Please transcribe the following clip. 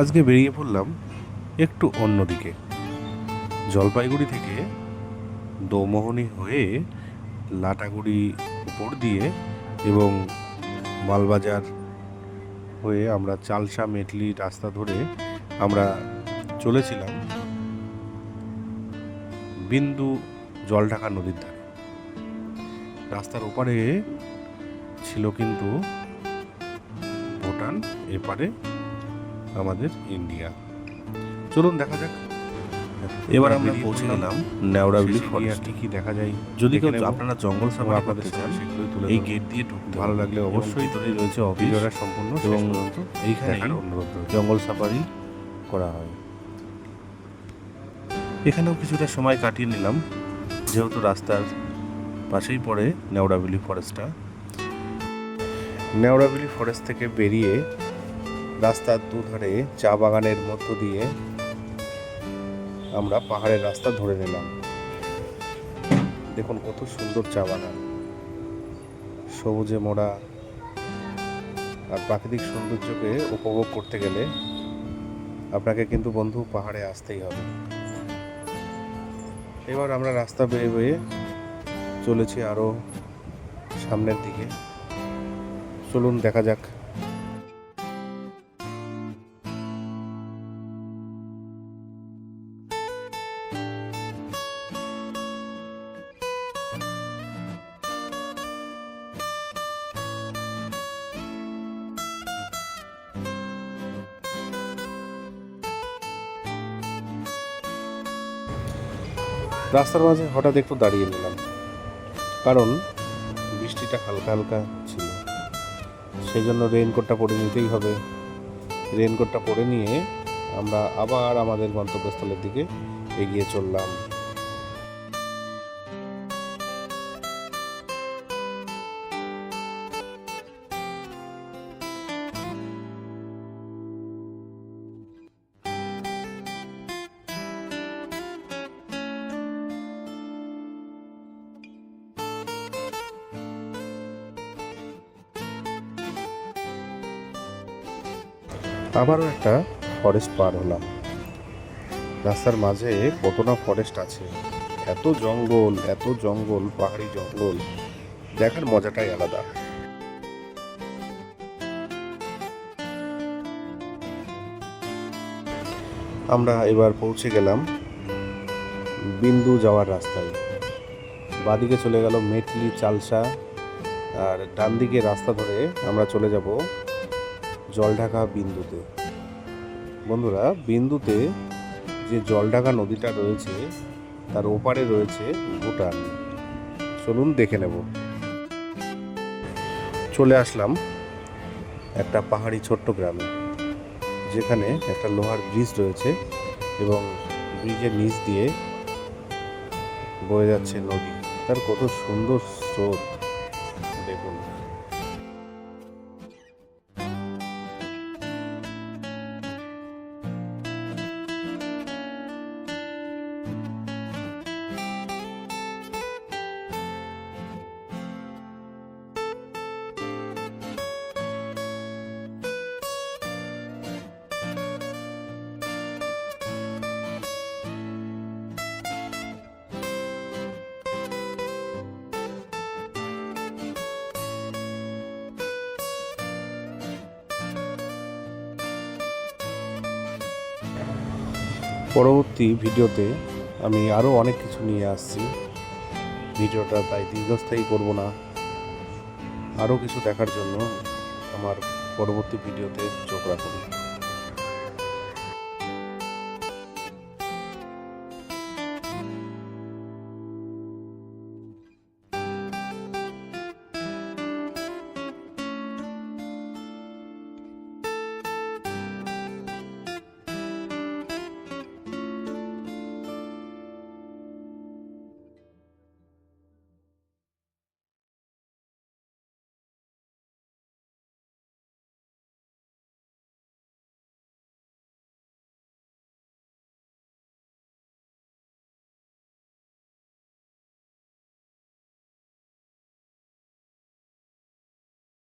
আজকে বেরিয়ে পড়লাম একটু অন্যদিকে। জলপাইগুড়ি থেকে দৌমোহনী হয়ে লাটাগুড়ি উপর দিয়ে এবং মালবাজার হয়ে আমরা চালসা মেটলি রাস্তা ধরে আমরা চলেছিলাম বিন্দু জলঢাকা নদীর ধারে। রাস্তার ওপারে ছিল কিন্তু ভুটান, এপারে আমাদের ইন্ডিয়া। চলুন দেখা যাক। এবার আমরা পৌঁছে গেলাম। নেওড়াবিলি ফরেস্ট কি দেখা যায়। যদি কেউ আপনারা জঙ্গল সাফারি আপনাদের চান এই গেট দিয়ে ঢুকতে ভালো লাগলে অবশ্যই তোরে রয়েছে অভিযোগরা সম্পূর্ণ এবং এইখানে জঙ্গল সাফারি করা হয়। এখানেও কিছুটা সময় কাটিয়ে নিলাম। যেহেতু রাস্তার পাশেই পড়ে নেওড়াবিলি ফরেস্টটা নেওড়াবিলি ফরেস্ট থেকে বেরিয়ে রাস্তার দুধারে চা বাগানের মধ্য দিয়ে আমরা পাহাড়ের রাস্তা ধরে নিলাম। দেখুন কত সুন্দর চা বাগান। সবুজে মোড়া আর প্রাকৃতিক সৌন্দর্যকে উপভোগ করতে গেলে আপনাকে কিন্তু বন্ধু পাহাড়ে আসতেই হবে। এবার আমরা রাস্তা বেয়ে বেয়ে চলেছি আরও সামনের দিকে। চলুন দেখা যাক রাস্তার মাঝে হঠাৎ একটু দাঁড়িয়ে নিলাম। কারণ বৃষ্টিটা হালকা হালকা ছিল। সেই জন্য রেইনকোটটা পরে নিতেই হবে। রেইনকোটটা পরে নিয়ে আমরা আবার আমাদের গন্তব্যস্থলের দিকে এগিয়ে চললাম। আবারও একটা ফরেস্ট পার হলাম। রাস্তার মাঝে কত না ফরেস্ট আছে? এত জঙ্গল এত জঙ্গল, পাহাড়ি জঙ্গল। দেখার মজাটাই আলাদা। আমরা এবার পৌঁছে গেলাম বিন্দু যাওয়ার রাস্তায়। বাদিকে চলে গেল মেটলি, চালসা। আর ডান দিকে রাস্তা ধরে আমরা চলে যাব জলঢাকা বিন্দুতে। বন্ধুরা, বিন্দুতে যে জলঢাকা নদীটা রয়েছে, তার ওপারে রয়েছে ভুটান। চলুন দেখে নেব। চলে আসলাম একটা পাহাড়ি ছোট্ট গ্রামে, যেখানে একটা লোহার ব্রিজ রয়েছে এবং ব্রিজের নিচ দিয়ে বয়ে যাচ্ছে নদী। তার কত সুন্দর স্রোত, দেখুন। পরবর্তী ভিডিওতে আমি আরও অনেক কিছু নিয়ে আসছি। ভিডিওটা তাই দীর্ঘস্থায়ী করব না। আরও কিছু দেখার জন্য আমার পরবর্তী ভিডিওতে চোখ রাখুন।